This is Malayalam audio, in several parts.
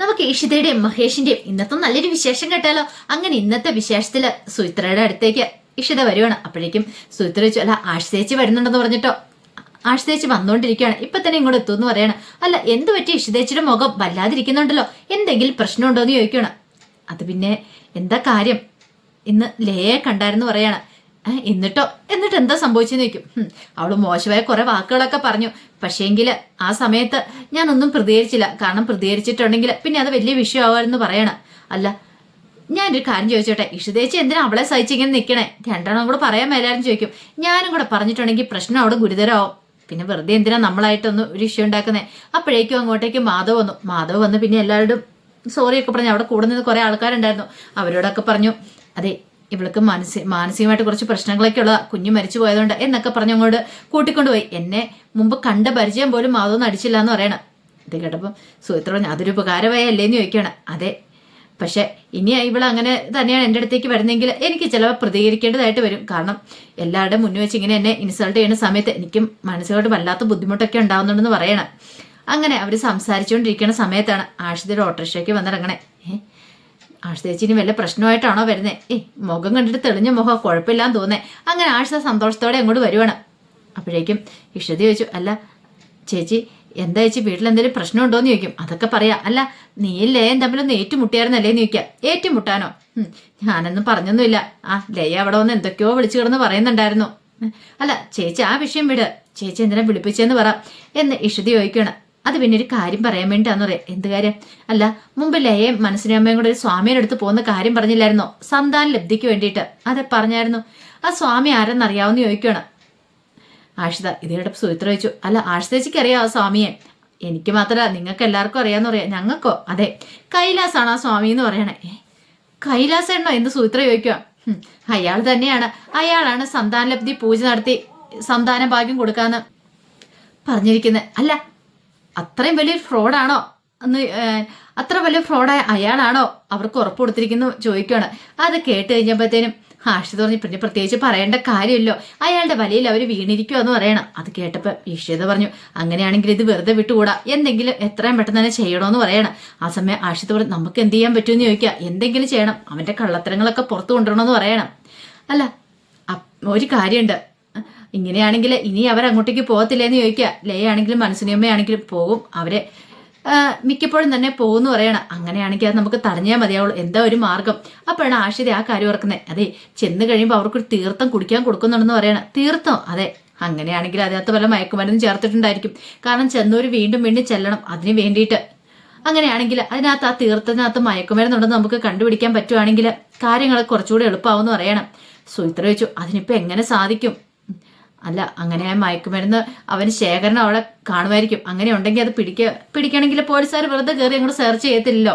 നമുക്ക് ഈഷിതയുടെയും മഹേഷിന്റെയും ഇന്നത്തെ നല്ലൊരു വിശേഷം കേട്ടാലോ? അങ്ങനെ ഇന്നത്തെ വിശേഷത്തിൽ സുമിത്രയുടെ അടുത്തേക്ക് ഇഷിത വരുവാണ്. അപ്പോഴേക്കും സുമിത്ര വെച്ചു അല്ല ആശ്രയിച്ച് വരുന്നുണ്ടെന്ന് പറഞ്ഞിട്ടോ? ആശ്രയിച്ച് വന്നുകൊണ്ടിരിക്കുകയാണ് ഇപ്പൊ തന്നെ ഇങ്ങോട്ട് എത്തുമെന്ന് പറയണം. അല്ല എന്ത് പറ്റി? ഇഷിതേച്ചിയുടെ മുഖം വല്ലാതിരിക്കുന്നുണ്ടല്ലോ. എന്തെങ്കിലും പ്രശ്നമുണ്ടോ? എന്ന് ചോദിക്കണം അത് പിന്നെ എന്താ കാര്യം? ഇന്ന് ലേയെ കണ്ടായിരുന്നു പറയാണ്. "ഏ, എന്നിട്ടോ? എന്നിട്ട് എന്താ സംഭവിച്ചെന്ന് ചോദിക്കും. അവൾ മോശമായ കുറെ വാക്കുകളൊക്കെ പറഞ്ഞു. പക്ഷേങ്കിൽ ആ സമയത്ത് ഞാനൊന്നും പ്രതികരിച്ചില്ല. കാരണം പ്രതികരിച്ചിട്ടുണ്ടെങ്കിൽ പിന്നെ അത് വലിയ വിഷയമാവുമെന്ന് പറയണം. അല്ല ഞാൻ ഞാനൊരു കാര്യം ചോദിച്ചോട്ടെ. ഇഷുദേച്ചി എന്തിനാ അവളെ സഹിച്ചിങ്ങനെ നിൽക്കണേ രണ്ടെണ്ണം കൂടെ പറയാൻ മേലാരും ചോദിക്കും. ഞാനും കൂടെ പറഞ്ഞിട്ടുണ്ടെങ്കിൽ പ്രശ്നം അവിടെ ഗുരുതരമാവും. പിന്നെ വെറുതെ എന്തിനാ നമ്മളായിട്ടൊന്ന് ഒരു ഇഷ്യൂ ഉണ്ടാക്കുന്നേ? അപ്പോഴേക്കും അങ്ങോട്ടേക്ക് മാധവ് വന്നു. മാധവ് വന്ന് പിന്നെ എല്ലാവരോടും സോറിയൊക്കെ പറഞ്ഞു അവിടെ കൂടെ നിന്ന് കുറേ ആൾക്കാരുണ്ടായിരുന്നു. അവരോടൊക്കെ പറഞ്ഞു അതെ ഇവൾക്ക് മാനസിക മാനസികമായിട്ട് കുറച്ച് പ്രശ്നങ്ങളൊക്കെ ഉള്ള കുഞ്ഞ് മരിച്ചു പോയതുകൊണ്ട് എന്നൊക്കെ പറഞ്ഞു അങ്ങോട്ട് കൂട്ടിക്കൊണ്ടുപോയി. എന്നെ മുമ്പ് കണ്ട പരിചയം പോലും മാധവൊന്നും അടിച്ചില്ല എന്ന് പറയണം. ഇത് കേട്ടപ്പം സുഹൃത്ത് പറഞ്ഞു അതൊരു ഉപകാരമായ അല്ലേന്ന് ചോദിക്കുകയാണ്. അതെ. പക്ഷെ ഇനി ഇവൾ അങ്ങനെ തന്നെയാണ് എന്റെ അടുത്തേക്ക് വരുന്നെങ്കിൽ എനിക്ക് ചിലപ്പോൾ പ്രതികരിക്കേണ്ടതായിട്ട് വരും. കാരണം എല്ലാവരുടെയും മുന്നിൽ വെച്ച് ഇങ്ങനെ എന്നെ ഇൻസൾട്ട് ചെയ്യുന്ന സമയത്ത് എനിക്കും മനസ്സിലോട്ട് വല്ലാത്ത ബുദ്ധിമുട്ടൊക്കെ ഉണ്ടാകുന്നുണ്ടെന്ന് പറയണം. അങ്ങനെ അവർ സംസാരിച്ചുകൊണ്ടിരിക്കുന്ന സമയത്താണ് ആഷിതയുടെ ഓട്ടോറിക്ഷയ്ക്ക് വന്നിറങ്ങണേ. ഏ ചേച്ചിന് വല്ല പ്രശ്നമായിട്ടാണോ വരുന്നത് ഏ മുഖം കണ്ടിട്ട് തെളിഞ്ഞ മുഖം കുഴപ്പമില്ലാന്ന് തോന്നേ അങ്ങനെ ആഴ്ച സന്തോഷത്തോടെ അങ്ങോട്ട് വരുവാണ്. അപ്പോഴേക്കും ഇഷ്ടതി ചോദിച്ചു അല്ല ചേച്ചി എന്താ ചേച്ചി വീട്ടിൽ എന്തെങ്കിലും പ്രശ്നമുണ്ടോ എന്ന് ചോദിക്കും. അതൊക്കെ പറയാം. അല്ല നീ ലയം തമ്മിലൊന്ന് ഏറ്റുമുട്ടിയായിരുന്നല്ലേ എന്ന് ചോദിക്കാം. ഏറ്റുമുട്ടാനോ? ഞാനൊന്നും പറഞ്ഞൊന്നുമില്ല. ആ ലയ അവിടെ വന്ന് എന്തൊക്കെയോ വിളിച്ചു കിടന്ന് പറയുന്നുണ്ടായിരുന്നു. അല്ല ചേച്ചി ആ വിഷയം വിട്. ചേച്ചി എന്തിനാ വിളിപ്പിച്ചെന്ന് പറ. എന്ന് ഇഷതി ചോദിക്കണം അത് പിന്നെ ഒരു കാര്യം പറയാൻ വേണ്ടിട്ടാന്ന് പറയാം. എന്ത് കാര്യം? അല്ല മുമ്പ് ലയയും മനസ്സിനും അമ്മയും കൂടെ ഒരു സ്വാമിയുടെ അടുത്ത് പോകുന്ന കാര്യം പറഞ്ഞില്ലായിരുന്നോ? സന്താന ലബ്ധിക്ക് വേണ്ടിയിട്ട്. അതെ പറഞ്ഞായിരുന്നു. ആ സ്വാമി ആരെന്നറിയാവുന്ന ചോദിക്കണം ആഷിത ഇത് കേട്ടപ്പോൾ സുമിത്ര ചോദിച്ചു. അല്ല ആഷിതേച്ചിക്ക് അറിയാം ആ സ്വാമിയെ? എനിക്ക് മാത്രമല്ല നിങ്ങൾക്ക് എല്ലാവർക്കും അറിയാന്ന് പറയാം. ഞങ്ങൾക്കോ? അതെ. കൈലാസാണ് ആ സ്വാമി എന്ന് പറയണേ. ഏ കൈലാസേണ്ണോ എന്ന് സുമിത്ര ചോദിക്കുക അയാൾ തന്നെയാണ്. അയാളാണ് സന്താനലബ്ധി പൂജ നടത്തി സന്താന ഭാഗ്യം കൊടുക്കാന്ന് പറഞ്ഞിരിക്കുന്നത് അല്ല അത്രയും വലിയൊരു ഫ്രോഡാണോ? അന്ന് അത്ര വലിയ ഫ്രോഡായ അയാളാണോ? അവർക്ക് ഉറപ്പ് കൊടുത്തിരിക്കുന്നു ചോദിക്കുകയാണ്. അത് കേട്ട് കഴിഞ്ഞപ്പോഴത്തേനും ആഷിത പറഞ്ഞു പിന്നെ പ്രത്യേകിച്ച് പറയേണ്ട കാര്യമില്ലോ. അയാളുടെ വലയിൽ അവർ വീണിരിക്കുമോ എന്ന് പറയണം. അത് കേട്ടപ്പോൾ ഈഷിത പറഞ്ഞു അങ്ങനെയാണെങ്കിൽ ഇത് വെറുതെ വിട്ടുകൂടാ. എന്തെങ്കിലും എത്രയും പെട്ടെന്ന് തന്നെ ചെയ്യണമെന്ന് പറയണം. ആ സമയം ആഷിത പറഞ്ഞു നമുക്ക് എന്ത് ചെയ്യാൻ പറ്റുമെന്ന് ചോദിക്കുക. എന്തെങ്കിലും ചെയ്യണം. അവന്റെ കള്ളത്തരങ്ങളൊക്കെ പുറത്തു കൊണ്ടുവരണമെന്ന് പറയണം. അല്ല ഒരു കാര്യമുണ്ട്. ഇങ്ങനെയാണെങ്കിൽ ഇനി അവർ അങ്ങോട്ടേക്ക് പോകത്തില്ലെന്ന് ചോദിക്കുക. ലയാണെങ്കിലും മനസ്സിനിയമ്മയാണെങ്കിലും പോകും. അവരെ മിക്കപ്പോഴും തന്നെ പോകുന്നു പറയണം. അങ്ങനെയാണെങ്കിൽ അത് നമുക്ക് തടഞ്ഞാൽ മതിയാവുള്ളൂ. എന്താ ഒരു മാർഗം? അപ്പോഴാണ് ആഷിത ആ കാര്യം ഓർക്കുന്നത് അതെ ചെന്ന് കഴിയുമ്പോൾ അവർക്കൊരു തീർത്ഥം കുടിക്കാൻ കൊടുക്കുന്നുണ്ടെന്ന് പറയണം. തീർത്ഥം? അതെ. അങ്ങനെയാണെങ്കിൽ അതിനകത്ത് വല്ല മയക്കുമരുന്നും ചേർത്തിട്ടുണ്ടായിരിക്കും. കാരണം ചെന്നൂർ വീണ്ടും വീണ്ടും ചെല്ലണം അതിന് വേണ്ടിയിട്ട്. അങ്ങനെയാണെങ്കിൽ അതിനകത്ത് ആ തീർത്ഥത്തിനകത്ത് മയക്കുമരുന്നുണ്ടെന്ന് നമുക്ക് കണ്ടുപിടിക്കാൻ പറ്റുവാണെങ്കിൽ കാര്യങ്ങൾ കുറച്ചുകൂടി എളുപ്പമാവുമെന്ന് പറയണം. സുമിത്ര ചോദിച്ചു. അതിനിപ്പോൾ എങ്ങനെ സാധിക്കും? അല്ല അങ്ങനെ ആ മയക്കുമരുന്ന് അവന് ശേഖരണം അവിടെ കാണുമായിരിക്കും. അങ്ങനെ ഉണ്ടെങ്കിൽ അത് പിടിക്ക പിടിക്കണമെങ്കിൽ പോലീസുകാർ വെറുതെ കയറി അങ്ങോട്ട് സെർച്ച് ചെയ്യത്തില്ലല്ലോ.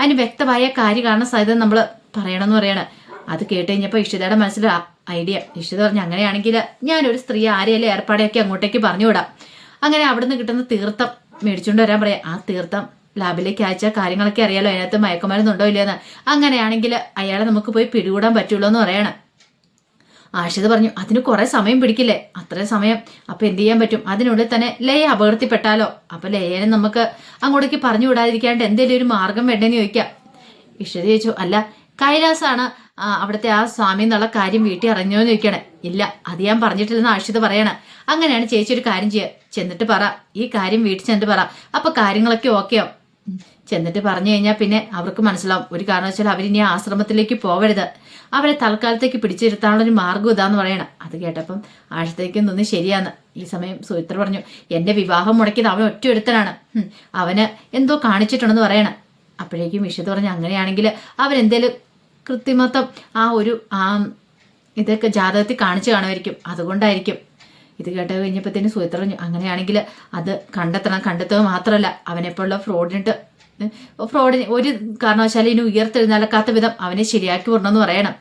അതിന് വ്യക്തമായ കാര്യം കാണാൻ സാധ്യത നമ്മൾ പറയണമെന്ന് പറയണം. അത് കേട്ട് കഴിഞ്ഞപ്പോൾ ഇഷിതയുടെ മനസ്സിൽ ഐഡിയ ഇഷിത പറഞ്ഞു അങ്ങനെയാണെങ്കിൽ ഞാനൊരു സ്ത്രീ ആരെയല്ലേ ഏർപ്പാടെയൊക്കെ അങ്ങോട്ടേക്ക് പറഞ്ഞു വിടാം അങ്ങനെ അവിടുന്ന് കിട്ടുന്ന തീർത്ഥം മേടിച്ചുകൊണ്ട് വരാൻ പറയാം. ആ തീർത്ഥം ലാബിലേക്ക് അയച്ച കാര്യങ്ങളൊക്കെ അറിയാലോ? അതിനകത്ത് മയക്കുമരുന്നുണ്ടോ ഇല്ലയെന്ന്. അങ്ങനെയാണെങ്കിൽ അയാളെ നമുക്ക് പോയി പിടികൂടാൻ പറ്റുള്ളൂ എന്ന് പറയണം. ആഷിത പറഞ്ഞു അതിന് കുറെ സമയം പിടിക്കില്ലേ? അത്രയും സമയം. അപ്പൊ എന്ത് ചെയ്യാൻ പറ്റും? അതിനുള്ളിൽ തന്നെ ലയ അപകടത്തിൽപ്പെട്ടാലോ അപ്പൊ ലയനെ നമുക്ക് അങ്ങോട്ടേക്ക് പറഞ്ഞു വിടാതിരിക്കാണ്ട് എന്തെങ്കിലും ഒരു മാർഗം വേണ്ടെന്ന് ചോദിക്കാം. ഇഷിത ചോദിച്ചു അല്ല കൈലാസാണ് അവിടുത്തെ ആ സ്വാമി എന്നുള്ള കാര്യം വീട്ടിൽ അറിഞ്ഞോ എന്ന് ചോദിക്കണേ. ഇല്ല അത് ഞാൻ പറഞ്ഞിട്ടില്ലെന്ന് ആഷിത പറയണ. അങ്ങനെയാണ് ചേച്ചി ഒരു കാര്യം ചെയ്യുക ചെന്നിട്ട് പറ. ഈ കാര്യം വീട്ടിൽ ചെന്നിട്ട് പറ. അപ്പൊ കാര്യങ്ങളൊക്കെ ഓക്കെയോ? ചെന്നിട്ട് പറഞ്ഞു കഴിഞ്ഞാൽ പിന്നെ അവർക്ക് മനസ്സിലാവും. ഒരു കാരണവശാലും അവരിനി ആശ്രമത്തിലേക്ക് പോവരുത്. അവരെ തൽക്കാലത്തേക്ക് പിടിച്ചിരുത്താനുള്ള ഒരു മാർഗം ഇതാന്ന് പറയണം. അത് കേട്ടപ്പം ആഴ്ചത്തേക്ക് നിന്ന് ശരിയാന്ന്. ഈ സമയം സുമിത്ര പറഞ്ഞു എന്റെ വിവാഹം മുടക്കിയത് അവൻ ഒറ്റ ഒരുത്തനാണ്. അവന് എന്തോ കാണിച്ചിട്ടുണ്ടെന്ന് പറയണം. അപ്പോഴേക്കും വിഷയത്ത് പറഞ്ഞു അങ്ങനെയാണെങ്കിൽ അവൻ എന്തേലും കൃത്രിമത്വം ആ ഒരു ആ ഇതൊക്കെ ജാതകത്തിൽ കാണിച്ചു കാണുമായിരിക്കും. അതുകൊണ്ടായിരിക്കും. ഇത് കേട്ട് കഴിഞ്ഞപ്പോഴത്തേന് സുഹൃത്തറിഞ്ഞു അങ്ങനെയാണെങ്കിൽ അത് കണ്ടെത്തണം. കണ്ടെത്തുക മാത്രമല്ല അവനെപ്പോലുള്ള ഫ്രോഡിനിട്ട് ഫ്രോഡിന് ഒരു കാരണവശാലും ഇനി ഉയർത്തെഴുന്നേൽക്കാത്ത വിധം അവനെ ശരിയാക്കി വിടണമെന്ന് പറയണം.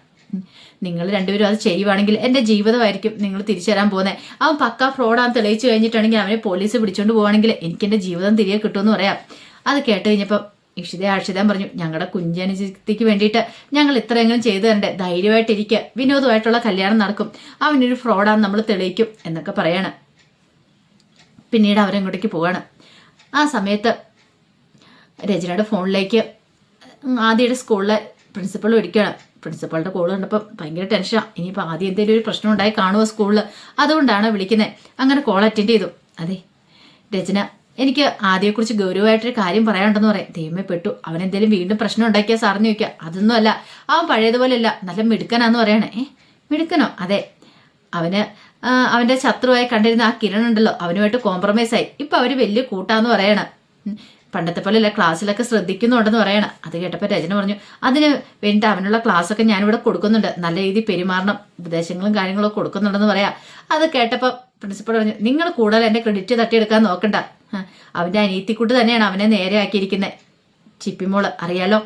നിങ്ങൾ രണ്ടുപേരും അത് ചെയ്യുവാണെങ്കിൽ എന്റെ ജീവിതമായിരിക്കും നിങ്ങൾ തിരിച്ചു തരാൻ പോകുന്നത് അവൻ പക്ക ഫ്രോഡാന്ന് തെളിയിച്ചു കഴിഞ്ഞിട്ടുണ്ടെങ്കിൽ അവനെ പോലീസ് പിടിച്ചുകൊണ്ട് പോവാണെങ്കിൽ എനിക്ക് എന്റെ ജീവിതം തിരികെ കിട്ടുമെന്ന് പറയാം. അത് കേട്ട് കഴിഞ്ഞപ്പം ഇഷിത അക്ഷിതാൻ പറഞ്ഞു ഞങ്ങളുടെ കുഞ്ചനുജത്തിക്ക് വേണ്ടിയിട്ട് ഞങ്ങൾ ഇത്രയെങ്കിലും ചെയ്തു തരണ്ടേ? ധൈര്യമായിട്ടിരിക്കുക വിനോദമായിട്ടുള്ള കല്യാണം നടക്കും. അവനൊരു ഫ്രോഡാന്ന് നമ്മൾ തെളിയിക്കും എന്നൊക്കെ പറയാണ്. പിന്നീട് അവരങ്ങോട്ടേക്ക് പോവാണ്. ആ സമയത്ത് രചനയുടെ ഫോണിലേക്ക് ആദ്യയുടെ സ്കൂളിലെ പ്രിൻസിപ്പൾ ഒരിക്കുകയാണ് പ്രിൻസിപ്പളുടെ കോൾ കണ്ടപ്പോൾ ഭയങ്കര ടെൻഷനാണ് ഇനിയിപ്പോൾ ആദ്യം എന്തെങ്കിലും ഒരു പ്രശ്നം ഉണ്ടായി കാണുമോ സ്കൂളിൽ അതുകൊണ്ടാണ് വിളിക്കുന്നത് അങ്ങനെ കോൾ അറ്റൻഡ് ചെയ്തു. അതെ രചന എനിക്ക് ആദ്യയെക്കുറിച്ച് ഗൗരവമായിട്ടൊരു കാര്യം പറയാനുണ്ടെന്ന് പറയാം. ദൈവമേ പെട്ടു. അവൻ എന്തെങ്കിലും വീണ്ടും പ്രശ്നം ഉണ്ടാക്കിയാൽ സാറിന് ചോദിക്കുക അതൊന്നും അല്ല അവൻ പഴയതുപോലെയല്ല. നല്ല മിടുക്കനാന്ന് പറയണേ. മിടുക്കനോ? അതെ. അവന് അവന്റെ ശത്രുവായി കണ്ടിരുന്ന ആ കിരൺ ഉണ്ടല്ലോ. അവനുമായിട്ട് കോംപ്രമൈസ് ആയി. ഇപ്പൊ അവർ വലിയ കൂട്ടാന്ന് പറയണ. പണ്ടത്തെ പോലെ അല്ല ക്ലാസ്സിലൊക്കെ ശ്രദ്ധിക്കുന്നുണ്ടെന്ന് പറയണം. അത് കേട്ടപ്പോൾ രചന പറഞ്ഞു അതിന് വേണ്ടി അവനുള്ള ക്ലാസ്സൊക്കെ ഞാനിവിടെ കൊടുക്കുന്നുണ്ട്. നല്ല രീതിയിൽ പെരുമാറണം. ഉപദേശങ്ങളും കാര്യങ്ങളും ഒക്കെ കൊടുക്കുന്നുണ്ടെന്ന് പറയാ. അത് കേട്ടപ്പോൾ പ്രിൻസിപ്പൾ പറഞ്ഞു നിങ്ങൾ കൂടുതൽ എന്റെ ക്രെഡിറ്റ് തട്ടിയെടുക്കാൻ നോക്കണ്ട. ഹ, അവന്റെ അനീത്തിക്കുട്ടി തന്നെയാണ് അവനെ നേരെ ആക്കിയിരിക്കുന്നത് ചിപ്പിമോൾ അറിയാലോ?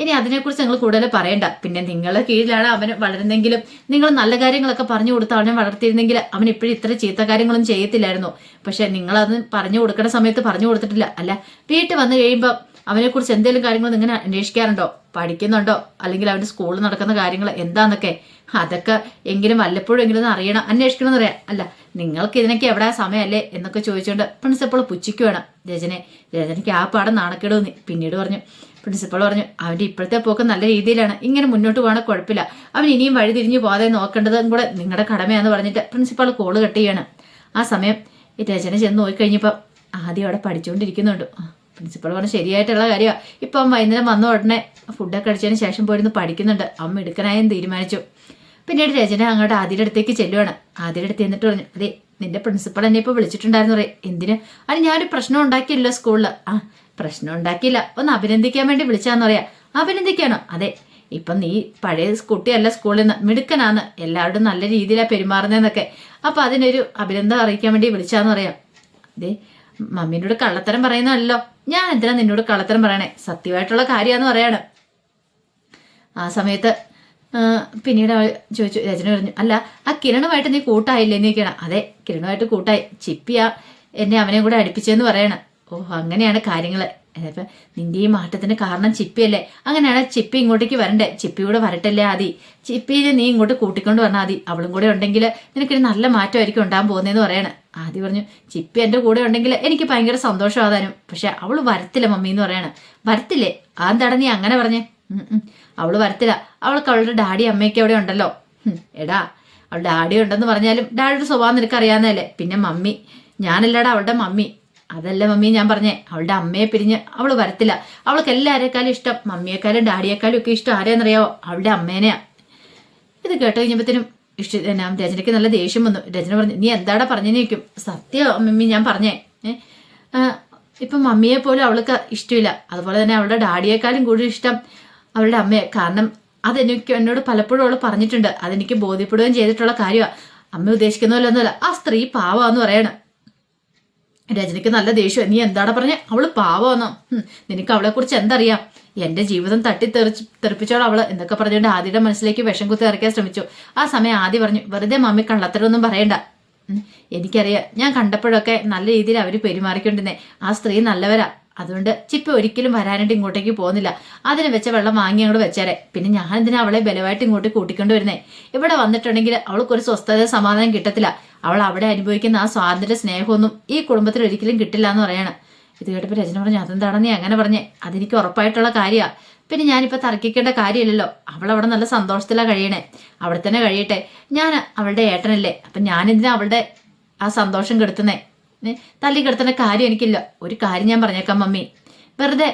ഇനി അതിനെക്കുറിച്ച് നിങ്ങൾ കൂടുതൽ പറയണ്ട. പിന്നെ നിങ്ങളുടെ കീഴിലാണ് അവന് വളരുന്നെങ്കിലും നിങ്ങൾ നല്ല കാര്യങ്ങളൊക്കെ പറഞ്ഞു കൊടുത്ത് അവനെ വളർത്തിയിരുന്നെങ്കിൽ അവൻ ഇപ്പോഴും ഇത്ര ചീത്ത കാര്യങ്ങളൊന്നും ചെയ്യത്തില്ലായിരുന്നു. പക്ഷെ നിങ്ങൾ അത് പറഞ്ഞു കൊടുക്കേണ്ട സമയത്ത് പറഞ്ഞു കൊടുത്തിട്ടില്ല. അല്ല വീട്ടിൽ വന്നു കഴിയുമ്പോൾ അവനെക്കുറിച്ച് എന്തെങ്കിലും കാര്യങ്ങൾ നിങ്ങൾ അന്വേഷിക്കാറുണ്ടോ? പഠിക്കുന്നുണ്ടോ? അല്ലെങ്കിൽ അവന്റെ സ്കൂളിൽ നടക്കുന്ന കാര്യങ്ങൾ എന്താന്നൊക്കെ അതൊക്കെ എങ്കിലും വല്ലപ്പോഴും എങ്കിലും ഒന്ന് അറിയണം അന്വേഷിക്കണം എന്ന് അല്ല നിങ്ങൾക്ക് ഇതിനൊക്കെ എവിടെ സമയമല്ലേ എന്നൊക്കെ ചോദിച്ചുകൊണ്ട് പ്രിൻസിപ്പൾ പുച്ഛിക്കുവാണ് രചനെ രചനയ്ക്ക് ആ പാടം നാണക്കേട് പിന്നീട് പറഞ്ഞു പ്രിൻസിപ്പൾ പറഞ്ഞു അവന്റെ ഇപ്പോഴത്തെ പോക്ക് നല്ല രീതിയിലാണ്. ഇങ്ങനെ മുന്നോട്ട് പോകണ കുഴപ്പമില്ല. അവൻ ഇനിയും വഴി തിരിഞ്ഞു പോകാതെ നോക്കേണ്ടതും കൂടെ നിങ്ങളുടെ കടമയാന്ന് പറഞ്ഞിട്ട് പ്രിൻസിപ്പൾ കോൾ കട്ട് ചെയ്യാണ്. ആ സമയം രചന ചെന്ന് നോക്കിക്കഴിഞ്ഞപ്പോൾ ആദ്യം അവിടെ പഠിച്ചുകൊണ്ടിരിക്കുന്നുണ്ട് പ്രിൻസിപ്പൾ പറഞ്ഞു ശരിയായിട്ടുള്ള കാര്യമാണ് ഇപ്പം വൈകുന്നേരം വന്ന ഉടനെ ഫുഡൊക്കെ അടിച്ചതിന് ശേഷം പോയിരുന്ന് പഠിക്കുന്നുണ്ട്. അവൻ എടുക്കനായും തീരുമാനിച്ചു. പിന്നീട് രചന അങ്ങോട്ട് ആദ്യയുടെ അടുത്തേക്ക് ചെല്ലുവാണ്. ആദ്യയുടെ അടുത്ത് എന്നിട്ട് പറഞ്ഞു അതെ നിന്റെ പ്രിൻസിപ്പൾ എന്നെ ഇപ്പോൾ വിളിച്ചിട്ടുണ്ടായിരുന്നു പറയും എന്തിന്? അത് ഞാനൊരു പ്രശ്നം ഉണ്ടാക്കിയില്ല സ്കൂളിൽ ആ പ്രശ്നം ഉണ്ടാക്കിയില്ല. ഒന്ന് അഭിനന്ദിക്കാൻ വേണ്ടി വിളിച്ചാന്ന് പറയാ. അഭിനന്ദിക്കാനോ? അതെ ഇപ്പം നീ പഴയ കുട്ടിയല്ല സ്കൂളിൽ നിന്ന് മിടുക്കനാന്ന്. എല്ലാവരോടും നല്ല രീതിയിലാണ് പെരുമാറുന്നതെന്നൊക്കെ. അപ്പൊ അതിനൊരു അഭിനന്ദനം അറിയിക്കാൻ വേണ്ടി വിളിച്ചാന്ന് പറയാം. അതെ മമ്മീനോട് കള്ളത്തരം പറയുന്നതല്ലോ. ഞാൻ എന്തിനാ നിന്നോട് കള്ളത്തരം പറയണേ? സത്യമായിട്ടുള്ള കാര്യമാന്ന് പറയാണ്. ആ സമയത്ത് പിന്നീട് അവൾ ചോദിച്ചു രചന പറഞ്ഞു അല്ല ആ കിരണുമായിട്ട് നീ കൂട്ടായില്ലേ? നീ കിണ അതെ കിരണുമായിട്ട് കൂട്ടായി. ചിപ്പിയാ എന്നെ അവനെ കൂടെ അടുപ്പിച്ചെന്ന് പറയണം. ഓ അങ്ങനെയാണ് കാര്യങ്ങൾ അതിപ്പോ നിന്റെ ഈ മാറ്റത്തിന് കാരണം ചിപ്പിയല്ലേ? അങ്ങനെയാണ് ചിപ്പി ഇങ്ങോട്ടേക്ക് വരണ്ടേ? ചിപ്പി കൂടെ വരട്ടല്ലേ ആദി? ചിപ്പിയെ നീ ഇങ്ങോട്ട് കൂട്ടിക്കൊണ്ട് വന്നാൽ ആദി. അവളും കൂടെ ഉണ്ടെങ്കിൽ നിനക്കൊരു നല്ല മാറ്റമായിരിക്കും ഉണ്ടാകാൻ പോകുന്നതെന്ന് പറയണം. ആദി പറഞ്ഞു ചിപ്പി എന്റെ കൂടെ ഉണ്ടെങ്കിൽ എനിക്ക് ഭയങ്കര സന്തോഷമാകാനും പക്ഷെ അവൾ വരത്തില്ല മമ്മി എന്ന് പറയണം. വരത്തില്ലേ? ആ നീ അങ്ങനെ പറഞ്ഞേ? അവൾ വരത്തില്ല. അവൾക്ക് അവളുടെ ഡാഡി അമ്മയൊക്കെ അവിടെ ഉണ്ടല്ലോ. എടാ അവളുടെ ഡാഡി ഉണ്ടെന്ന് പറഞ്ഞാലും ഡാഡിയുടെ സ്വഭാവം നിനക്ക് അറിയാവുന്നതല്ലേ പിന്നെ മമ്മി. ഞാനല്ലടാ അവളുടെ മമ്മി. അതല്ല മമ്മി ഞാൻ പറഞ്ഞേ. അവളുടെ അമ്മയെ പിരിഞ്ഞ് അവൾ വരത്തില്ല. അവൾക്ക് എല്ലാവരെക്കാളും ഇഷ്ടം മമ്മിയെക്കാളും ഡാഡിയെക്കാളും ഒക്കെ ഇഷ്ടം ആരെയെന്നറിയാവോ അവളുടെ അമ്മേനെയാ. ഇത് കേട്ട് കഴിഞ്ഞപ്പോഴത്തേനും ഇഷ്ട രചനയ്ക്ക് നല്ല ദേഷ്യം വന്നു. രചന പറഞ്ഞു നീ എന്താടാ പറഞ്ഞു ചോദിക്കും? സത്യം മമ്മി ഞാൻ പറഞ്ഞേ. ഇപ്പം മമ്മിയെ പോലും അവൾക്ക് ഇഷ്ടമില്ല. അതുപോലെ തന്നെ അവളുടെ ഡാഡിയേക്കാളും കൂടുതൽ ഇഷ്ടം അവളുടെ അമ്മയെ. കാരണം അതെനിക്ക് എന്നോട് പലപ്പോഴും അവൾ പറഞ്ഞിട്ടുണ്ട്. അതെനിക്ക് ബോധ്യപ്പെടുകയും ചെയ്തിട്ടുള്ള കാര്യമാണ് അമ്മ ഉദ്ദേശിക്കുന്ന പോലെ ഉദ്ദേശിക്കുന്നതല്ലൊന്നുമല്ല ആ സ്ത്രീ പാവാന്ന് പറയണം. രജനിക്ക് നല്ല ദേഷ്യം. നീ എന്താടാ പറഞ്ഞ? അവൾ പാവാന്നോ നിനക്ക് അവളെ കുറിച്ച് എന്തറിയാം? എന്റെ ജീവിതം തട്ടി തെറിച്ച് തെറിപ്പിച്ചോളാം അവൾ എന്നൊക്കെ പറഞ്ഞുകൊണ്ട് ആദ്യയുടെ മനസ്സിലേക്ക് വിഷം കുത്തി ഇറക്കാൻ ശ്രമിച്ചു. ആ സമയം ആദ്യം പറഞ്ഞു വെറുതെ മമ്മി കള്ളത്തരൊന്നും പറയണ്ട. എനിക്കറിയാം. ഞാൻ കണ്ടപ്പോഴൊക്കെ നല്ല രീതിയിൽ അവർ പെരുമാറിക്കൊണ്ടിരുന്നേ. ആ സ്ത്രീ നല്ലവരാ. അതുകൊണ്ട് ചിപ്പ ഒരിക്കലും വരാനായിട്ട് ഇങ്ങോട്ടേക്ക് പോകുന്നില്ല. അതിന് വെച്ച വെള്ളം വാങ്ങി അങ്ങോട്ട് വെച്ചേരെ. പിന്നെ ഞാൻ എന്തിനാ അവളെ ബലമായിട്ട് ഇങ്ങോട്ട് കൂട്ടിക്കൊണ്ട് വരുന്നേ? ഇവിടെ വന്നിട്ടുണ്ടെങ്കിൽ അവൾക്കൊരു സ്വസ്ഥത സമാധാനം കിട്ടത്തില്ല. അവൾ അവിടെ അനുഭവിക്കുന്ന ആ സ്വാതന്ത്ര്യ സ്നേഹമൊന്നും ഈ കുടുംബത്തിൽ ഒരിക്കലും കിട്ടില്ല എന്ന് പറയാണ്. ഇത് കേട്ടപ്പോൾ രചന പറഞ്ഞു അതെന്താണ് നീ അങ്ങനെ പറഞ്ഞേ? അതെനിക്ക് ഉറപ്പായിട്ടുള്ള കാര്യമാണ് പിന്നെ ഞാനിപ്പോൾ തർക്കിക്കേണ്ട കാര്യമില്ലല്ലോ. അവൾ അവിടെ നല്ല സന്തോഷത്തിലാണ് കഴിയണേ. അവിടെ തന്നെ കഴിയട്ടെ. ഞാൻ അവളുടെ ഏട്ടനല്ലേ. അപ്പം ഞാനെന്തിനാ അവളുടെ ആ സന്തോഷം കെടുത്തുന്നേ? തല്ലി കിടത്തേണ്ട കാര്യം എനിക്കില്ല. ഒരു കാര്യം ഞാൻ പറഞ്ഞേക്കാം മമ്മി. വെറുതെ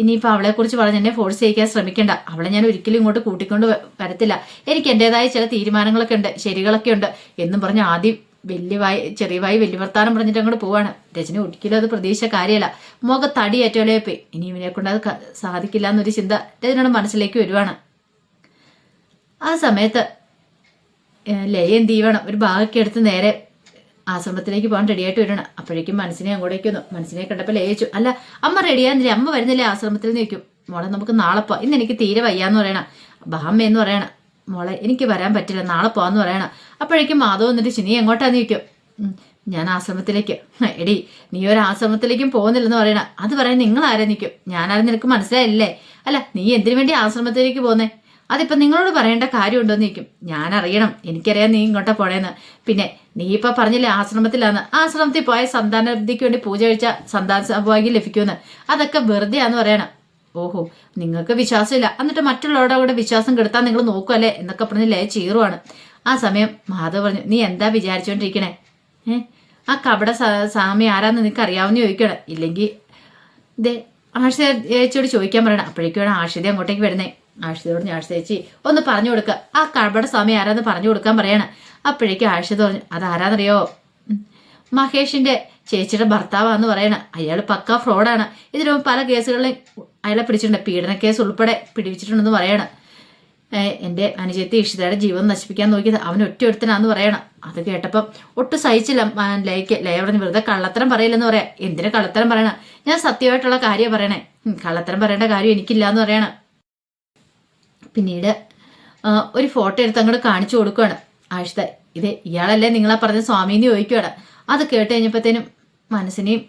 ഇനിയിപ്പോൾ അവളെക്കുറിച്ച് പറഞ്ഞ് എന്നെ ഫോഴ്സ് ചെയ്യിക്കാൻ ശ്രമിക്കേണ്ട. അവളെ ഞാൻ ഒരിക്കലും ഇങ്ങോട്ട് കൂട്ടിക്കൊണ്ട് വരത്തില്ല. എനിക്ക് എന്റെതായ ചില തീരുമാനങ്ങളൊക്കെ ഉണ്ട് ശരികളൊക്കെ ഉണ്ട്. എന്നും പറഞ്ഞ് ആദ്യം വലിയവായി ചെറിയവായി ചെറിയ വായി വലിയ വർത്താനം പറഞ്ഞിട്ട് അങ്ങോട്ട് പോവാണ്. രജന ഒരിക്കലും അത് പ്രതീക്ഷ കാര്യമല്ല. മുഖ തടി ഏറ്റോലേ പോയി ഇനി ഇവനെ കൊണ്ട് അത് സാധിക്കില്ല എന്നൊരു ചിന്ത രജനയുടെ മനസ്സിലേക്ക് വരുവാണ്. ആ സമയത്ത് ലയ എന്ത് ചെയ്യണം ഒരു ഭാഗമൊക്കെ എടുത്ത് നേരെ ആശ്രമത്തിലേക്ക് പോകാൻ റെഡിയായിട്ട് വരണം അപ്പോഴേക്കും മനസ്സിനെ അങ്ങോട്ടേക്ക് വന്നു. മനസ്സിനെ കണ്ടപ്പോൾ ലയിച്ചു അല്ല അമ്മ റെഡിയാകുന്നില്ല അമ്മ വരുന്നില്ലേ? ആശ്രമത്തിൽ നിൽക്കും. മോളെ നമുക്ക് നാളെ പോവാം. ഇന്ന് എനിക്ക് തീരെ വയ്യാന്ന് പറയണം. ബാമ്മ എന്ന് പറയണം. മോളെ എനിക്ക് വരാൻ പറ്റില്ല. നാളെ പോവാന്ന് പറയണം. അപ്പോഴേക്കും മാധവ് വന്നിട്ട് ചിനി എങ്ങോട്ടാന്ന് നിൽക്കും ഞാൻ ആശ്രമത്തിലേക്ക്. എടി നീ ഒരു ആശ്രമത്തിലേക്കും പോകുന്നില്ലെന്ന് പറയണ. അത് പറയാൻ നിങ്ങൾ ആരാ നിൽക്കും? ഞാനാരും? നിനക്ക് മനസ്സിലായില്ലേ? അല്ല നീ എന്തിനു വേണ്ടി ആശ്രമത്തിലേക്ക് പോന്നേ അതിപ്പോൾ നിങ്ങളോട് പറയേണ്ട കാര്യമുണ്ടോന്ന് ചോദിക്കും. ഞാൻ അറിയണം എനിക്കറിയാം നീ ഇങ്ങോട്ടാ പോണേന്ന്. പിന്നെ നീ ഇപ്പോൾ പറഞ്ഞില്ലേ ആശ്രമത്തിലാന്ന്. ആശ്രമത്തിൽ പോയ സന്താനബുദ്ധിക്ക് വേണ്ടി പൂജ കഴിച്ച സന്താന സൗഭാഗ്യം ലഭിക്കുമെന്ന്. അതൊക്കെ വെറുതെയാന്ന് പറയണം. ഓഹോ നിങ്ങൾക്ക് വിശ്വാസമില്ല. എന്നിട്ട് മറ്റുള്ളവരുടെ കൂടെ വിശ്വാസം കെടുത്താൻ നിങ്ങൾ നോക്കുമല്ലേ എന്നൊക്കെ പറഞ്ഞ് ലേ ചീറുവാണ്. ആ സമയം മാധവ് പറഞ്ഞു നീ എന്താ വിചാരിച്ചുകൊണ്ടിരിക്കണേ ഏ ആ കപട സ്വാമി ആരാന്ന് നിനക്ക് അറിയാവുന്ന ചോദിക്കണം ഇല്ലെങ്കിൽ ദേ ചേച്ചിയോട് ചോദിക്കാൻ പറയണം. അപ്പോഴേക്കും ആഷിത അങ്ങോട്ടേക്ക് വരുന്നേ. ആഷിതയോട് ഞാൻ ചേച്ചി ഒന്ന് പറഞ്ഞു കൊടുക്കുക ആ കടപട സ്വാമി ആരാന്ന് പറഞ്ഞു കൊടുക്കാൻ പറയാണ്. അപ്പോഴേക്കും ആഴ്ച പറഞ്ഞു അത് ആരാന്നറിയോ? മഹേഷിന്റെ ചേച്ചിയുടെ ഭർത്താവാന്ന് പറയണ. അയാൾ പക്ക ഫ്രോഡാണ്. ഇതിനു പല കേസുകളിലും അയാളെ പിടിച്ചിട്ടുണ്ട്. പീഡന കേസ് ഉൾപ്പെടെ പിടിച്ചിട്ടുണ്ടെന്ന് പറയണം. എന്റെ അനുജത്തി ഇഷിതയുടെ ജീവൻ നശിപ്പിക്കാൻ നോക്കിയത് അവൻ ഒറ്റ ഒരുത്തനാന്ന് പറയണം. അത് കേട്ടപ്പം ഒട്ടും സഹിച്ചില്ല. ലയക്ക് ലയ പറഞ്ഞ് വെറുതെ കള്ളത്തരം പറയില്ലെന്ന് പറയാം. എന്തിനു കള്ളത്തരം പറയണം? ഞാൻ സത്യമായിട്ടുള്ള കാര്യം പറയണേ. കള്ളത്തരം പറയേണ്ട കാര്യം എനിക്കില്ല എന്ന് പറയണം. പിന്നീട് ഒരു ഫോട്ടോ എടുത്ത് അങ്ങോട്ട് കാണിച്ചു കൊടുക്കുകയാണ് ആഷിത ഇത് ഇയാളല്ലേ നിങ്ങളാ പറഞ്ഞ സ്വാമീന്ന് ചോദിക്കുകയാണ് അത് കേട്ട് കഴിഞ്ഞപ്പോഴത്തേനും മനസ്സിനെയും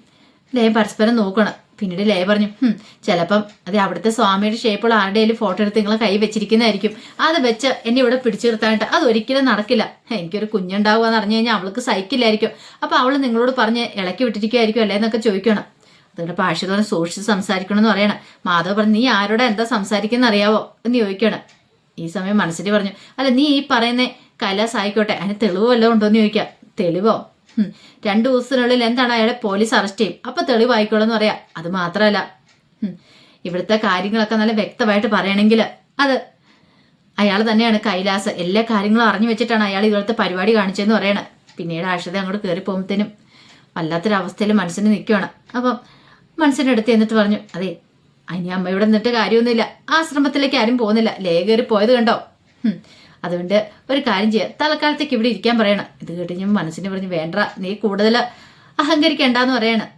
ലയ പരസ്പരം നോക്കണം പിന്നീട് ലയ പറഞ്ഞു "ഹും, ചിലപ്പം അത് അവിടുത്തെ സ്വാമിയുടെ ഷേപ്പുള്ള ആരുടെയും ഫോട്ടോ എടുത്ത് നിങ്ങളെ കൈ വെച്ചിരിക്കുന്നതായിരിക്കും. അത് വെച്ച് എന്നെ ഇവിടെ പിടിച്ചു നിർത്താനായിട്ട് അത് ഒരിക്കലും നടക്കില്ല. എനിക്കൊരു കുഞ്ഞുണ്ടാവുക എന്ന് പറഞ്ഞു കഴിഞ്ഞാൽ അവൾക്ക് സഹിക്കില്ലായിരിക്കും. അപ്പൊ അവൾ നിങ്ങളോട് പറഞ്ഞ് ഇളക്കി വിട്ടിരിക്കുമായിരിക്കും അല്ലേ എന്നൊക്കെ ചോദിക്കണം അതുകൊണ്ട് പാഴ്ചതോടെ സൂക്ഷിച്ച് സംസാരിക്കണം എന്ന് പറയണം. മാധവ് പറഞ്ഞു നീ ആരോടെ എന്താ സംസാരിക്കുന്ന അറിയാവോ? എന്ന് ചോദിക്കണം ഈ സമയം മനസ്സിൽ പറഞ്ഞു അല്ല നീ ഈ പറയുന്ന കൈലാസ് ആയിക്കോട്ടെ അതിന് തെളിവ് വല്ലതും ഉണ്ടോ? എന്ന് ചോദിക്കാം തെളിവോ? രണ്ടു ദിവസത്തിനുള്ളിൽ എന്താണ് അയാളെ പോലീസ് അറസ്റ്റ് ചെയ്യും? അപ്പൊ തെളിവായിക്കോളൂ എന്ന് പറയാം. അത് മാത്രമല്ല ഇവിടുത്തെ കാര്യങ്ങളൊക്കെ നല്ല വ്യക്തമായിട്ട് പറയണമെങ്കിൽ അത് അയാൾ തന്നെയാണ് കൈലാസ്. എല്ലാ കാര്യങ്ങളും അറിഞ്ഞു വെച്ചിട്ടാണ് അയാൾ ഇതുപോലത്തെ പരിപാടി കാണിച്ചതെന്ന് പറയണത്. പിന്നീട് ആഷിത അങ്ങോട്ട് കയറി പോകുമ്പോഴത്തേനും വല്ലാത്തൊരവസ്ഥയിൽ മനസ്സിന് നിൽക്കുകയാണ്. അപ്പം മനസ്സിന്റെ അടുത്ത് എന്നിട്ട് പറഞ്ഞു അതെ അനി അമ്മ ഇവിടെ നിന്നിട്ട് കാര്യമൊന്നുമില്ല. ആശ്രമത്തിലേക്ക് ആരും പോകുന്നില്ല. ലേഖകരി പോയത് കണ്ടോ? അതുകൊണ്ട് ഒരു കാര്യം ചെയ്യാം. തൽക്കാലത്തേക്ക് ഇവിടെ ഇരിക്കാൻ പറയണം. ഇത് കേട്ട് ഞാൻ മനസ്സിന് പറഞ്ഞു വേണ്ട നീ കൂടുതൽ അഹങ്കരിക്കണ്ടെന്ന് പറയണം.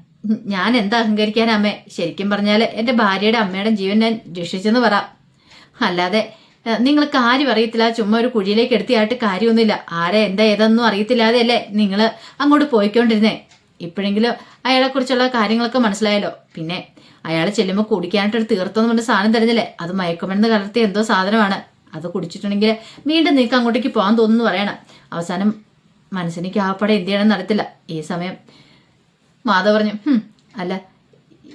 ഞാൻ എന്താ അഹങ്കരിക്കാൻ അമ്മേ? ശരിക്കും പറഞ്ഞാൽ എന്റെ ഭാര്യയുടെ അമ്മയുടെ ജീവൻ ഞാൻ രക്ഷിച്ചെന്ന് പറ. അല്ലാതെ നിങ്ങൾ കാര്യം അറിയത്തില്ല. ചുമ്മാ ഒരു കുഴിയിലേക്ക് എടുത്തിയായിട്ട് കാര്യമൊന്നുമില്ല. ആരെ എന്താ ഏതെന്നും അറിയത്തില്ലാതെ അല്ലേ നിങ്ങൾ അങ്ങോട്ട് പോയിക്കൊണ്ടിരുന്നേ. ഇപ്പോഴെങ്കിലും അയാളെക്കുറിച്ചുള്ള കാര്യങ്ങളൊക്കെ മനസ്സിലായല്ലോ. പിന്നെ അയാൾ ചെല്ലുമ്പോൾ കുടിക്കാനായിട്ടൊരു തീർത്തെന്ന് പറഞ്ഞ സാധനം തരുന്നില്ലേ? അത് മയക്കുമരുന്ന് കലർത്തിയ എന്തോ സാധനമാണ്. അത് കുടിച്ചിട്ടുണ്ടെങ്കിൽ വീണ്ടും നിങ്ങൾക്ക് അങ്ങോട്ടേക്ക് പോകാൻ തോന്നുന്നു പറയണം. അവസാനം മനസ്സിനേക്ക് ആപ്പടെ എന്ത് ചെയ്യണം നടത്തില്ല ഈ സമയം മാധവ് പറഞ്ഞു "ഹും, അല്ല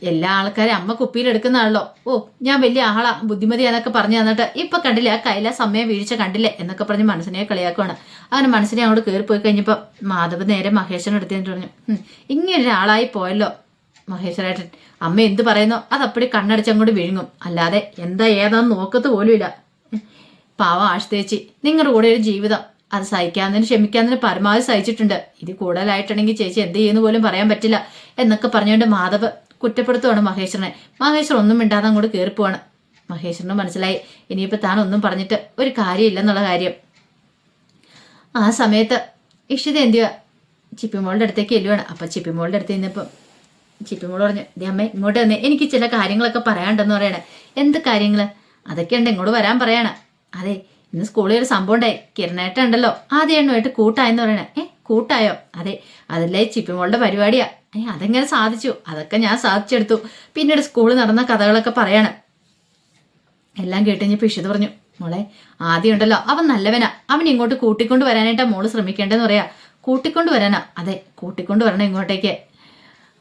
എല്ലാ ആൾക്കാരും അമ്മ കുപ്പിയിലെടുക്കുന്നതാണല്ലോ ഓ ഞാൻ വലിയ ആളാ ബുദ്ധിമതി എന്നൊക്കെ പറഞ്ഞു തന്നിട്ട് ഇപ്പൊ കണ്ടില്ല ആ കയ്യിലെ സമയം വീഴ്ച കണ്ടില്ലേ എന്നൊക്കെ പറഞ്ഞ് മനസ്സിനെ കളിയാക്കുവാണ്. അങ്ങനെ മനസ്സിനെ അങ്ങോട്ട് കയറി പോയി കഴിഞ്ഞപ്പോൾ മാധവ് നേരെ മഹേശ്വരൻ എടുത്തു പറഞ്ഞു "ഹും, ഇങ്ങനെ ഒരാളായി പോയല്ലോ മഹേശ്വരേട്ടൻ. അമ്മ എന്ത് പറയുന്നോ അതപ്പടി കണ്ണടിച്ചങ്ങോട്ട് വിഴുങ്ങും. അല്ലാതെ എന്താ ഏതാന്ന് നോക്കത്ത് പോലുമില്ല പാവം ആശ്തേച്ചി നിങ്ങളുടെ കൂടെ ഒരു ജീവിതം. അത് സഹിക്കാന്നതിന് ക്ഷമിക്കാന്നതിന് പരമാവധി സഹിച്ചിട്ടുണ്ട്. ഇത് കൂടുതലായിട്ടുണ്ടെങ്കിൽ ചേച്ചി എന്ത് ചെയ്യുന്നു പോലും പറയാൻ പറ്റില്ല എന്നൊക്കെ പറഞ്ഞുകൊണ്ട് മാധവ് കുറ്റപ്പെടുത്തുവാണ് മഹേശ്വരനെ. മഹേശ്വരൻ ഒന്നും മിണ്ടാതെ അങ്ങോട്ട് കയറിപ്പോവാണ് മഹേശ്വരന് മനസ്സിലായി. ഇനിയിപ്പോൾ താൻ ഒന്നും പറഞ്ഞിട്ട് ഒരു കാര്യമില്ലെന്നുള്ള കാര്യം. ആ സമയത്ത് ഇഷിത എന്ത് ചിപ്പിമോളുടെ അടുത്തേക്ക് എല്ലുവാണ് അപ്പം ചിപ്പിമോളുടെ അടുത്ത് ഇന്നിപ്പം ചിപ്പിമോൾ പറഞ്ഞു ദേ അമ്മ ഇങ്ങോട്ട് വന്നേ. എനിക്ക് ചില കാര്യങ്ങളൊക്കെ പറയാണ്ടെന്ന് പറയണേ. എന്ത് കാര്യങ്ങൾ അതൊക്കെ ഉണ്ട് ഇങ്ങോട്ട് വരാൻ പറയണ. അതെ ഇന്ന് സ്കൂളിൽ ഒരു സംഭവം ഉണ്ടായി. കിരണേട്ട ഉണ്ടല്ലോ. ആദ്യമായിട്ട് കൂട്ടായെന്ന് പറയണേ. ഏ കൂട്ടായോ? അതെ അതല്ലേ ചിപ്പിമോളുടെ പരിപാടിയാ. അതെങ്ങനെ സാധിച്ചു? അതൊക്കെ ഞാൻ സാധിച്ചെടുത്തു. പിന്നീട് സ്കൂളിൽ നടന്ന കഥകളൊക്കെ പറയാണ്. എല്ലാം കേട്ട് കഴിഞ്ഞപ്പോൾ ഇഷിത പറഞ്ഞു മോളെ ആദ്യം ഉണ്ടല്ലോ അവൻ നല്ലവനാ. അവൻ ഇങ്ങോട്ട് കൂട്ടിക്കൊണ്ട് വരാനായിട്ടാ മോൾ ശ്രമിക്കേണ്ടതെന്ന് പറയാ. കൂട്ടിക്കൊണ്ട് വരാനാ അതെ കൂട്ടിക്കൊണ്ട് വരണം ഇങ്ങോട്ടേക്ക്.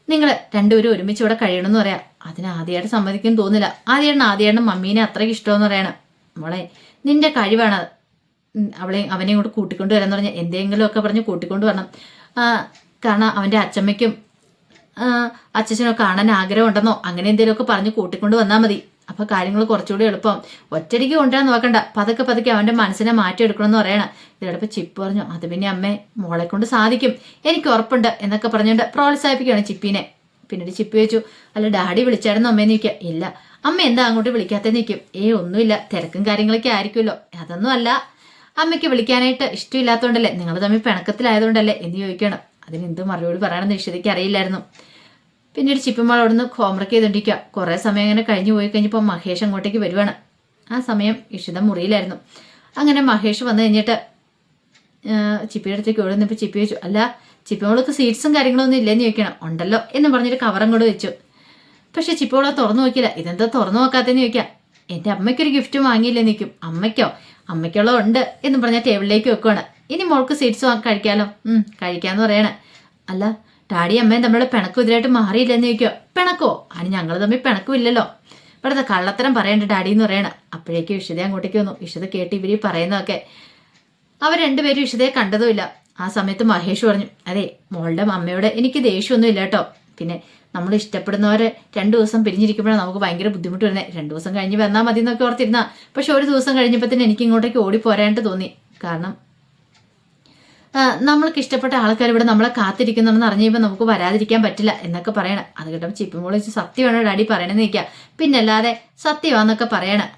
നിങ്ങൾ രണ്ടുപേരും ഒരുമിച്ച് ഇവിടെ കഴിയണമെന്ന് പറയാം. അതിന് ആദ്യമായിട്ട് സമ്മതിക്കും തോന്നില്ല. ആദ്യമായിട്ട് ആദ്യമായിട്ട് മമ്മീനെ അത്രയ്ക്ക് ഇഷ്ടമെന്ന് പറയണം. മോളെ നിന്റെ കഴിവാണ്. അവളെ അവനെ ഇങ്ങോട്ട് കൂട്ടിക്കൊണ്ട് വരാന്ന് പറഞ്ഞാൽ എന്തെങ്കിലുമൊക്കെ പറഞ്ഞ് കൂട്ടിക്കൊണ്ട് വരണം. കാരണം അവന്റെ അച്ചമ്മയ്ക്കും ആ, അച്ഛനും കാണാൻ ആഗ്രഹം ഉണ്ടെന്നോ അങ്ങനെ എന്തെങ്കിലുമൊക്കെ പറഞ്ഞ് കൂട്ടിക്കൊണ്ട് വന്നാൽ മതി. അപ്പൊ കാര്യങ്ങൾ കുറച്ചുകൂടി എളുപ്പം. ഒറ്റയ്ക്ക് കൊണ്ടുവരാൻ നോക്കണ്ട. പതുക്കെ പതുക്കെ അവന്റെ മനസ്സിനെ മാറ്റിയെടുക്കണമെന്ന് പറയണം. ഇതിടപ്പ് ചിപ്പ് പറഞ്ഞു അത് പിന്നെ അമ്മേ മോളെ കൊണ്ട് സാധിക്കും. എനിക്ക് ഉറപ്പുണ്ട് എന്നൊക്കെ പറഞ്ഞുകൊണ്ട് പ്രോത്സാഹിപ്പിക്കുകയാണ് ചിപ്പിനെ. പിന്നീട് ചിപ്പി ചോദിച്ചു അല്ല ഡാഡി വിളിച്ചായിരുന്നു അമ്മേന്ന് ചോദിക്കുക. ഇല്ല. അമ്മ എന്താ അങ്ങോട്ട് വിളിക്കാത്തേ നിൽക്കും ഏ ഒന്നുമില്ല. തിരക്കും കാര്യങ്ങളൊക്കെ ആയിരിക്കുമല്ലോ. അതൊന്നും അല്ല. അമ്മയ്ക്ക് വിളിക്കാനായിട്ട് ഇഷ്ടമില്ലാത്തതുകൊണ്ടല്ലേ? നിങ്ങൾ തമ്മിൽ പിണക്കത്തിലായതുകൊണ്ടല്ലേ? എന്ന് ചോദിക്കണം അതിന് എന്ത് മറുപടി പറയണമെന്ന് നിഷിതയ്ക്ക് അറിയില്ലായിരുന്നു. പിന്നീട് ചിപ്പിമാൾ അവിടുന്ന് ഹോംവർക്ക് ചെയ്തിട്ടിരിക്കുക കുറേ സമയം അങ്ങനെ കഴിഞ്ഞു പോയി കഴിഞ്ഞപ്പോൾ മഹേഷ് അങ്ങോട്ടേക്ക് വരുവാണ്. ആ സമയം ഇഷിത മുറിയിലായിരുന്നു. അങ്ങനെ മഹേഷ് വന്നു കഴിഞ്ഞിട്ട് ചിപ്പിയുടെ അടുത്തേക്ക് ഓടി നിന്നപ്പോൾ ചിപ്പി വെച്ചു അല്ല ചിപ്പിമോൾക്ക് സീറ്റ്സും കാര്യങ്ങളൊന്നും ഇല്ലെന്ന് ചോദിക്കണം. ഉണ്ടല്ലോ എന്ന് പറഞ്ഞിട്ട് കവറും കൂടെ വെച്ചു. പക്ഷെ ചിപ്പിമോളെ തുറന്നു നോക്കിയില്ല. ഇതെന്താ തുറന്നു നോക്കാത്തതെന്ന് ചോദിക്കാം. എന്റെ അമ്മയ്ക്കൊരു ഗിഫ്റ്റ് വാങ്ങിയില്ലേ നിൽക്കും അമ്മയ്ക്കോ? അമ്മയ്ക്കുള്ള ഉണ്ട് എന്ന് പറഞ്ഞാൽ ടേബിളിലേക്ക് വെക്കുവാണ്. ഇനി മോൾക്ക് സീറ്റ്സ് കഴിക്കാമല്ലോ ഉം കഴിക്കാന്ന് പറയണേ. അല്ല ഡാഡി അമ്മയും തമ്മിലുള്ള പിണക്കും ഇതിലായിട്ട് മാറിയില്ലെന്ന് ചോദിക്കുക പിണക്കോ? അതിന് ഞങ്ങൾ തമ്മിൽ പിണക്കുമില്ലല്ലോ. ഇവിടുത്തെ കള്ളത്തരം പറയണ്ട ഡാഡി എന്ന് പറയണ. അപ്പോഴേക്കും ഇഷിത അങ്ങോട്ടേക്ക് വന്നു. വിശുദ്ധ കേട്ട് ഇവർ പറയുന്നതൊക്കെ അവർ രണ്ടുപേരും വിശുദ്ധയെ കണ്ടതുമില്ല. ആ സമയത്ത് മഹേഷ് പറഞ്ഞു അതെ മോളുടെ അമ്മയോട് എനിക്ക് ദേഷ്യമൊന്നും ഇല്ല കേട്ടോ. പിന്നെ നമ്മൾ ഇഷ്ടപ്പെടുന്നവരെ രണ്ടു ദിവസം പിരിഞ്ഞിരിക്കുമ്പോഴാണ് നമുക്ക് ഭയങ്കര ബുദ്ധിമുട്ട് വരുന്നത്. രണ്ടു ദിവസം കഴിഞ്ഞ് വന്നാൽ മതി എന്നൊക്കെ ഓർത്തിരുന്ന. പക്ഷെ ഒരു ദിവസം കഴിഞ്ഞപ്പോൾ തന്നെ എനിക്ക് ഇങ്ങോട്ടേക്ക് ഓടി പോരാനായിട്ട് തോന്നി. കാരണം നമ്മൾക്ക് ഇഷ്ടപ്പെട്ട ആൾക്കാർ ഇവിടെ നമ്മളെ കാത്തിരിക്കുന്നുണ്ടെന്ന് അറിഞ്ഞപ്പോൾ നമുക്ക് വരാതിരിക്കാൻ പറ്റില്ല എന്നൊക്കെ പറയണം. അത് കിട്ടുമ്പോൾ ചിപ്പിമോൾ ചോദിച്ചു സത്യമാണോ ഡാഡി പറയണമെന്ന് നിൽക്കുക പിന്നല്ലാതെ സത്യമാന്നൊക്കെ പറയണം.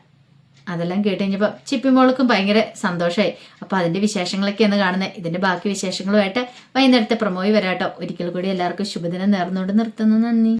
അതെല്ലാം കേട്ട് കഴിഞ്ഞപ്പോൾ ചിപ്പിമോൾക്കും ഭയങ്കര സന്തോഷമായി അപ്പോൾ അതിന്റെ വിശേഷങ്ങളൊക്കെയാണ് കാണുന്നത് ഇതിന്റെ ബാക്കി വിശേഷങ്ങളുമായിട്ട് വൈകുന്നേരത്തെ പ്രമോയി വരാട്ടോ. ഒരിക്കൽ കൂടി എല്ലാവർക്കും ശുഭദിനം നേർന്നുകൊണ്ട് നിർത്തുന്നു. നന്ദി.